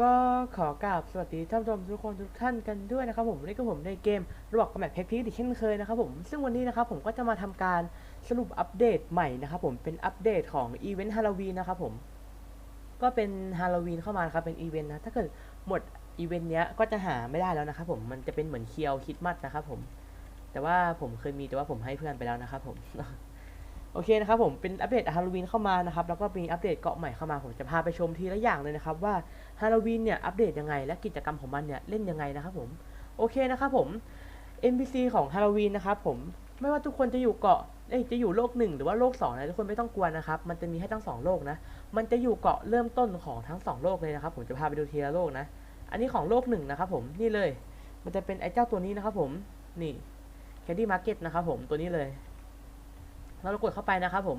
ก็ขอกราบสวัสดีท่านผู้ชมทุกคนทุกท่านกันด้วยนะครับผมนนี้ก็ผมในเกมระบอกกับแมปเพชรพีอีกเช่นเคยนะครับผมซึ่งวันนี้นะครับผมก็จะมาทำการสรุปอัปเดตใหม่นะครับผมเป็นอัปเดตของอีเวนต์ฮาโลวีนนะครับผมก็เป็นฮาโลวีนเข้ามาครับเป็นอีเวนต์นะถ้าเกิดหมดอีเวนต์เนี้ยก็จะหาไม่ได้แล้วนะครับผมมันจะเป็นเหมือนเคียวคิดมัดนะครับผมแต่ว่าผมเคยมีแต่ว่าผมให้เพื่อนไปแล้วนะครับผม โอเคนะครับผมเป็นอัปเดตฮาโลวีนเข้ามานะครับแล้วก็มีอัปเดตเกาะใหม่เข้ามาผมจะพาไปชมทีละอย่างเลยนะครับว่าฮาโลวีนเนี่ยอัปเดตยังไง และกิจกรรมของมันเนี่ยเล่นยังไงนะครับผมโอเคนะครับผม NPC ของฮาโลวีนนะครับผมไม่ว่าทุกคนจะอยู่เกาะเอ้จะอยู่โลกหนึ่งหรือว่าโลกสองนะทุกคนไม่ต้องกลัวนะครับ มันจะมีให้ทั้งสองโลกนะ มันจะอยู่เกาะเริ่มต้นของทั้งสองโลกเลยนะครับ ผมจะพาไปดูทีละโลกนะ อันนี้ของโลกหนึ่งนะครับผมนี่เลย มันจะเป็นไอ้เจ้าตัวนี้นะครับผมนี่ Candy Market นะครับผมตัวนี้เลย เรากดเข้าไปนะครับผม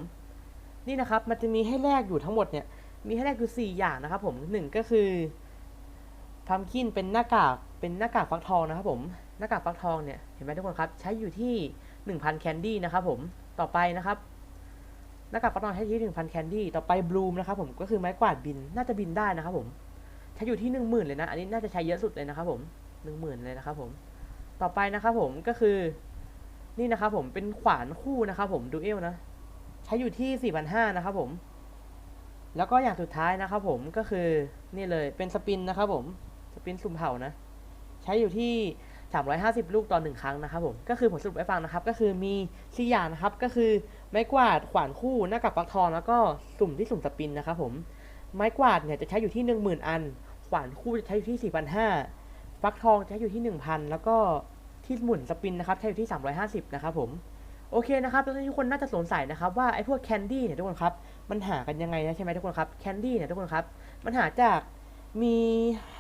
นี่นะครับมันจะมีให้แลกอยู่ทั้งหมดเนี่ยมีให้แลกอยู่4อย่างนะครับผมหนึ่งก็คือพัมคินเป็นหน้ากากเป็นหน้ากากฟักทองนะครับผมหน้ากากฟักทองเนี่ยเห็นไหมทุกคนครับใช้อยู่ที่ 1,000 แคนดี้นะครับผมต่อไปนะครับหน้ากากฟักทองใช้ที่1,000 แคนดี้ต่อไปบลูมนะครับผมก็คือไม้กวาดบินน่าจะบินได้นะครับผมใช้อยู่ที่ 10,000 เลยนะ อันนี้น่าจะใช้เยอะสุดเลยนะครับผม10,000 เลยนะครับผมต่อไปนะครับผมก็คือ นี่นะครับผมเป็นขวานคู่นะครับผมดูเอลนะใช้อยู่ที่ 4,500นะครับผม แล้วก็อย่างสุดท้ายนะครับผมก็คือนี่เลยเป็นสปินนะครับผมสปินสุ่มเผานะ ใช้อยู่ที่ 350 ลูกต่อหนึ่งครั้งนะครับผมก็คือผมสรุปให้ฟังนะครับ ก็คือมีสี่อย่างนะครับก็คือไม้กวาดขวานคู่หน้ากากฟักทองแล้วก็สุ่มที่สุ่มสปินนะครับผมไม้กวาดเนี่ยจะใช้อยู่ที่ 10,000 อัน ขวานคู่จะใช้อยู่ที่ 4,500ฟักทองจะใช้อยู่ที่ 1,000 แล้วก็ ที่หมุนสปินนะครับใช้อยู่ที่ 350 นะครับผมโอเคนะครับแล้วทุกคนน่าจะสงสัยนะครับว่าไอ้พวกแคนดี้เนี่ยทุกคนครับมันหากันยังไงนะใช่ไหมทุกคนครับแคนดี้เนี่ยทุกคนครับมันหาจากมี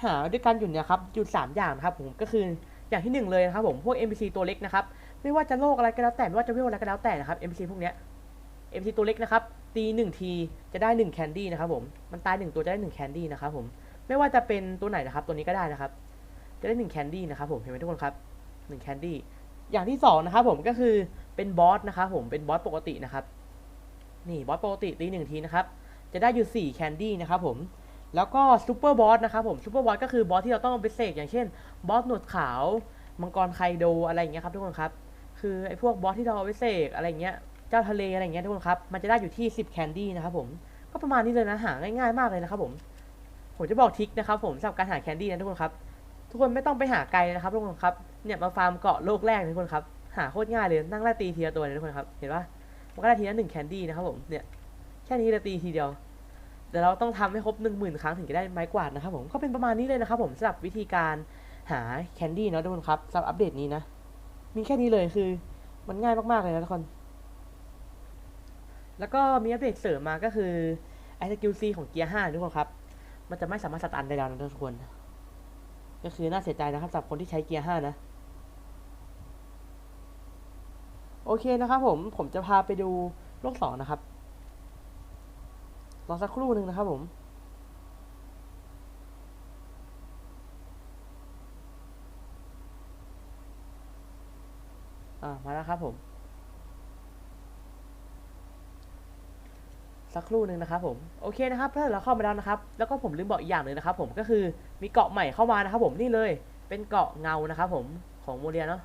หาด้วยกันอยู่เนี่ยครับอยู่สามอย่างนะครับผมก็คืออย่างที่หนึ่งเลยนะครับผมพวก NPC ตัวเล็กนะครับไม่ว่าจะโลกอะไรก็แล้วแต่ไม่ว่าจะเวลอะไรก็แล้วแต่นะครับ NPC พวกเนี้ย NPC ตัวเล็กนะครับตีหนึ่งทีจะได้หนึ่งแคนดี้นะครับผมมันตายหนึ่งตัวจะได้หนึ่งแคนดี้นะครับผมไม่ว่าจะเป็นตัวไหนนะครับตัวนี้ก็ได้นะครับ จะได้หนึ่งแคนดี้นะครับผมเห็นไหมทุกคนครับ หนึ่งแคนดี้อย่างที่สองนะครับผมก็คือเป็นบอสนะครับผมเป็นบอสปกตินะครับนี่บอสปกติตีหนึ่งทีนะครับจะได้อยู่ 4 แคนดี้นะครับผมแล้วก็ซูเปอร์บอสนะครับผมซูเปอร์บอสก็คือบอสที่เราต้องเอาไปเสกอย่างเช่นบอสหนวดขาวมังกรไคโดอะไรอย่างเงี้ยครับทุกคนครับคือไอ้พวกบอสที่เราเอาไปเสกอะไรเงี้ยเจ้าทะเลอะไรเงี้ยทุกคนครับมันจะได้อยู่ที่ 10 แคนดี้นะครับผมก็ประมาณนี้เลยนะหาง่ายๆมากเลยนะครับผมผมจะบอกทิคนะครับผมสำหรับการหาแคนดี้นะทุกคนครับทุกคนไม่ต้องไปหาไกลนะครับทุกคนครับ เนี่ยมาฟาร์มเกาะโลกแรกนะทุกคนครับ หาโคตรง่ายเลยนั่งไล่ตีทีละตัวเลยทุกคนครับ เห็นปะมันก็ได้ทีละหนึ่งแคนดี้นะครับผม เนี่ยแค่นี้เลยตีทีเดียว แต่เราต้องทำให้ครบหนึ่งหมื่นครั้งถึงจะได้ไม้กวาดนะครับผม ก็เป็นประมาณนี้เลยนะครับผมสำหรับวิธีการหาแคนดี้นะทุกคนครับสำหรับอัปเดตนี้นะ มีแค่นี้เลยคือมันง่ายมากๆเลยนะทุกคน แล้วก็มีอัปเดตเสริมมาก็คือไอสกิลซีของเกียร์ห้าทุกคนครับ มันจะไม่สามารถสตันได้แล้วนะทุกคน ก็คือน่าเสียใจนะครับสำหรับคนที่ใช้เกียร์ห้านะ โอเคนะครับผมผมจะพาไปดูโลกสองนะครับรอสักครู่หนึ่งนะครับผมอ่ามาแล้วครับผม สักครู่หนึ่งนะครับผมโอเคนะครับถ้าเราเข้ามาแล้วนะครับ แล้วก็ผมลืมบอกอีกอย่างหนึ่งนะครับ ผมก็คือมีเกาะใหม่เข้ามานะครับ ผมนี่เลย เป็นเกาะเงานะครับ ผมของโมเดียเนาะ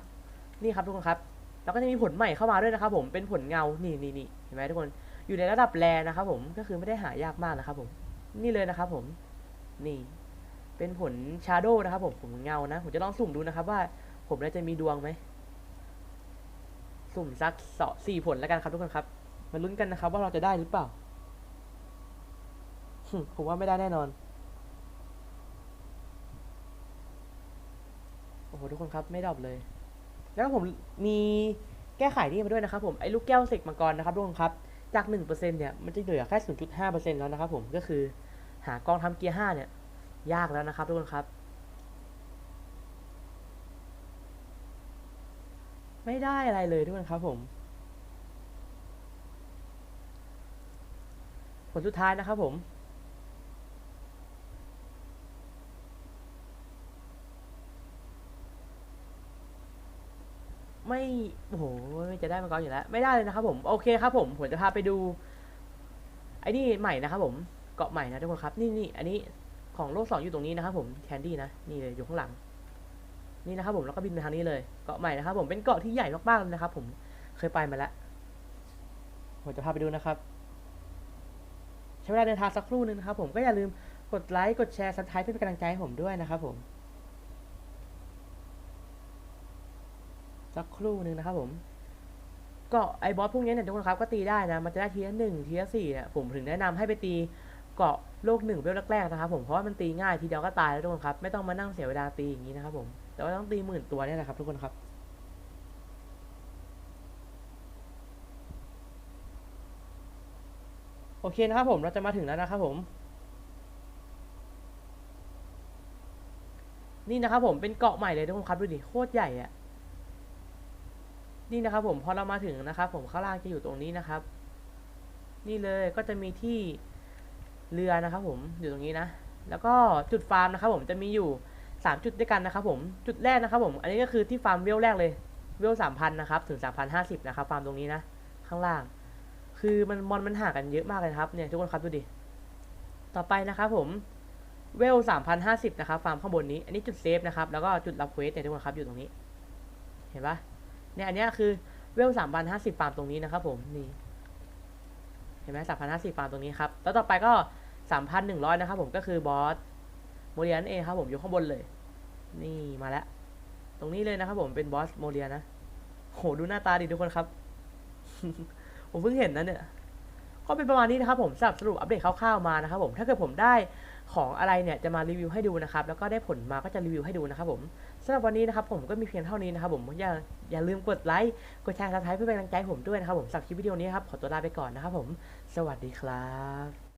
นี่ครับทุกคนครับ แล้วก็จะมีผลใหม่เข้ามาด้วยนะครับผมเป็นผลเงานี่นี่นี่เห็นไหมทุกคนอยู่ในระดับแรนะครับผมก็คือไม่ได้หายากมากนะครับผมนี่เลยนะครับผมนี่เป็นผลชาโดนะครับผมผลเงานะผมจะลองสุ่มดูนะครับว่าผมจะมีดวงไหมสุ่มสักสอสี่ผลแล้วกันครับทุกคนครับมาลุ้นกันนะครับ ว่าเราจะได้หรือเปล่าผมว่าไม่ได้แน่นอนโอ้โหทุกคนครับไม่ดรอปเลย แล้วผมมีแก้ไขนี่มาด้วยนะครับผมไอ้ลูกแก้วเสกมังกรนะครับทุกคนครับจาก 1%เนี่ยมันจะเหลือแค่ 0.5%แล้วนะครับผมก็คือหากองทำเกียร์5เนี่ย ยากแล้วนะครับทุกคนครับ ไม่ได้อะไรเลยทุกคนครับผม ผลสุดท้ายนะครับผม ไม่โอ้โหจะได้มังกรอยู่แล้ว ไม่ได้เลยนะครับผมโอเคครับผมผมจะพาไปดูไอ้นี่ใหม่นะครับผมเกาะใหม่นะทุกคนครับนี่นี่อันนี้ของโลกสองอยู่ตรงนี้นะครับผมแคนดี้นะนี่เลยอยู่ข้างหลัง นี่นะครับผมแล้วก็บินไปทางนี้เลยเกาะใหม่นะครับผมเป็นเกาะที่ใหญ่มากๆเลยนะครับ ผมเคยไปมาแล้วผมจะพาไปดูนะครับ ใช้เวลาเดินทางสักครู่นึงนะครับผมก็อย่าลืมกดไลค์กดแชร์ซับสไครป์เพื่อเป็นกำลังใจให้ผมด้วยนะครับผม สักครู่หนึ่งนะครับผมก็ไอ้บอสพวกนี้เนี่ยทุกคนครับก็ตีได้นะมันจะได้ทีละหนึ่งทีละสี่เนี่ยผมถึงแนะนำให้ไปตีเกาะโลกหนึ่งเวลแรกๆนะครับผมเพราะว่ามันตีง่ายทีเดียวก็ตายแล้วทุกคนครับไม่ต้องมานั่งเสียเวลาตีอย่างนี้นะครับผมแต่ว่าต้องตีหมื่นตัวเนี่ยนะครับทุกคนครับโอเคนะครับผมเราจะมาถึงแล้วนะครับผม นี่นะครับผมเป็นเกาะใหม่เลยทุกคนครับดูดิโคตรใหญ่อะ นี่นะครับผมพอเรามาถึงนะครับผมข้างล่างจะอยู่ตรงนี้นะครับ นี่เลยก็จะมีที่เรือนะครับ ผมอยู่ตรงนี้นะ แล้วก็จุดฟาร์มนะครับ ผมจะมีอยู่สามจุดด้วยกันนะครับ ผมจุดแรกนะครับ ผม อันนี้ก็คือที่ฟาร์มเวลแรกเลยเวลสามพันนะครับถึงสามพันห้าสิบนะครับฟาร์มตรงนี้นะ ข้างล่าง คือมันมอนมันห่างกันเยอะมากเลยนะครับเนี่ยทุกคนครับดูดิต่อไปนะครับผมเวลสามพันห้าสิบนะครับฟาร์มข้างบนนี้ อันนี้จุดเซฟนะครับแล้วก็จุดรับเควสเนี่ยทุกคนครับอยู่ตรงนี้ เห็นปะ เนี่ยอันนี้คือเวลสามพันห้าสิบฟาร์มตรงนี้นะครับผมนี่เห็นไหมสามพันห้าสิบฟาร์มตรงนี้ครับแล้วต่อไปก็สามพันหนึ่งร้อยนะครับผมก็คือบอสโมเรียนเองครับผมอยู่ข้างบนเลย นี่มาแล้ว ตรงนี้เลยนะครับผมเป็นบอสโมเรียนะโหดูหน้าตาดิทุกคนครับ ผมเพิ่งเห็นนะเนี่ยก็เป็นประมาณนี้นะครับผมสำหรับสรุปอัปเดตคร่าวๆมานะครับผมถ้าเกิดผมได้ ของอะไรเนี่ยจะมารีวิวให้ดูนะครับ แล้วก็ได้ผลมาก็จะรีวิวให้ดูนะครับผมสำหรับวันนี้นะครับผมก็มีเพียงเท่านี้นะครับผมอย่าอย่าลืมกดไลค์กดแชร์ซับสไครป์เพื่อเป็นกำลังใจผมด้วยนะครับผมสำหรับคลิปวิดีโอนี้ครับขอตัวลาไปก่อนนะครับผม สวัสดีครับ